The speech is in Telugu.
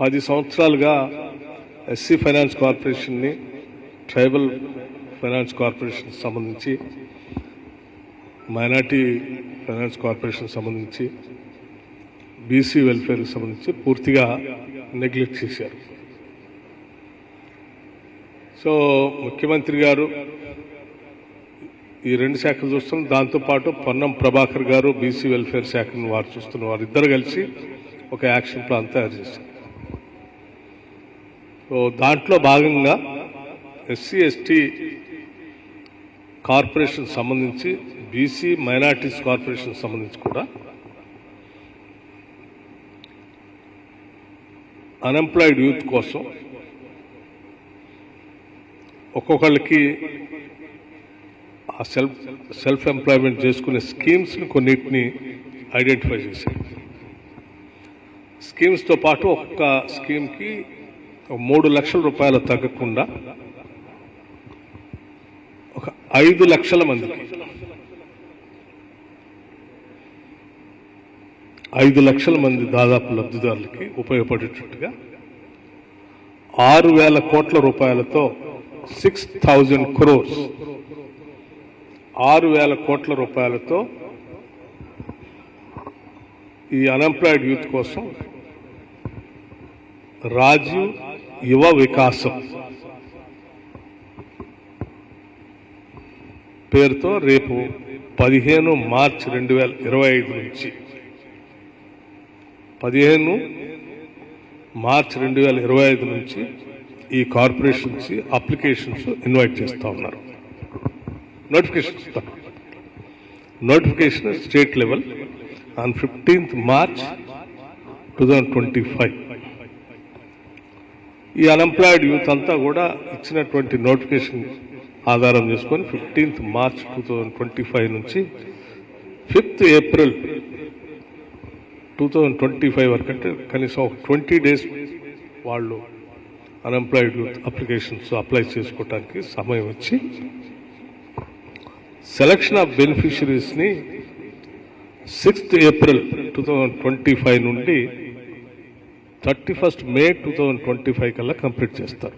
పది సంవత్సరాలుగా ఎస్సీ ఫైనాన్స్ కార్పొరేషన్ని ట్రైబల్ ఫైనాన్స్ కార్పొరేషన్ సంబంధించి మైనార్టీ ఫైనాన్స్ కార్పొరేషన్ సంబంధించి బీసీ వెల్ఫేర్కి సంబంధించి పూర్తిగా నెగ్లెక్ట్ చేశారు. సో ముఖ్యమంత్రి గారు ఈ రెండు శాఖలు చూస్తున్నాం. దాంతోపాటు పొన్నం ప్రభాకర్ గారు బీసీ వెల్ఫేర్ శాఖను వారు చూస్తున్న వారు ఇద్దరు కలిసి ఒక యాక్షన్ ప్లాన్ తయారు చేశారు. దాంట్లో భాగంగా ఎస్సీ ఎస్టీ కార్పొరేషన్ సంబంధించి బీసీ మైనార్టీస్ కార్పొరేషన్ సంబంధించి కూడా అన్ఎంప్లాయిడ్ యూత్ కోసం ఒక్కొక్కళ్ళకి ఆ సెల్ఫ్ సెల్ఫ్ ఎంప్లాయ్మెంట్ చేసుకునే స్కీమ్స్ని కొన్నిటిని ఐడెంటిఫై చేశారు. స్కీమ్స్తో పాటు ఒక్క స్కీమ్కి మూడు లక్షల రూపాయలు తగ్గకుండా ఒక ఐదు లక్షల మందికి. ఐదు లక్షల మంది దాదాపు లబ్ధిదారులకి ఉపయోగపడేటట్టుగా ఆరు వేల కోట్ల రూపాయలతో సిక్స్ థౌజండ్ క్రోర్స్. ఆరు వేల కోట్ల రూపాయలతో ఈ అన్ఎంప్లాయిడ్ యూత్ కోసం రాజీవ్ యువ వికాసం. పేరుతో రేపు పదిహేను మార్చ్ రెండు వేల ఇరవై ఐదు నుంచి. పదిహేను మార్చ్ రెండు వేల ఇరవై ఐదు నుంచి ఈ కార్పొరేషన్స్ అప్లికేషన్స్ ఇన్వైట్ చేస్తూ ఉన్నారు. నోటిఫికేషన్ ఇస్తారు notification state level on fifteenth March two thousand twenty five. ఈ అన్ఎంప్లాయిడ్ యూత్ అంతా కూడా ఇచ్చినటువంటి నోటిఫికేషన్ ఆధారం చేసుకొని fifteenth March two thousand twenty five నుంచి fifth April two thousand twenty five వరకు అంటే కనీసం ఒక ట్వంటీ డేస్ వాళ్ళు అన్ఎంప్లాయిడ్ యూత్ అప్లికేషన్స్ అప్లై చేసుకోవటానికి సమయం వచ్చి selection of బెనిఫిషరీస్ని sixth April two thousand twenty five నుండి thirty first May two thousand twenty five కల్లా కంప్లీట్ చేస్తారు.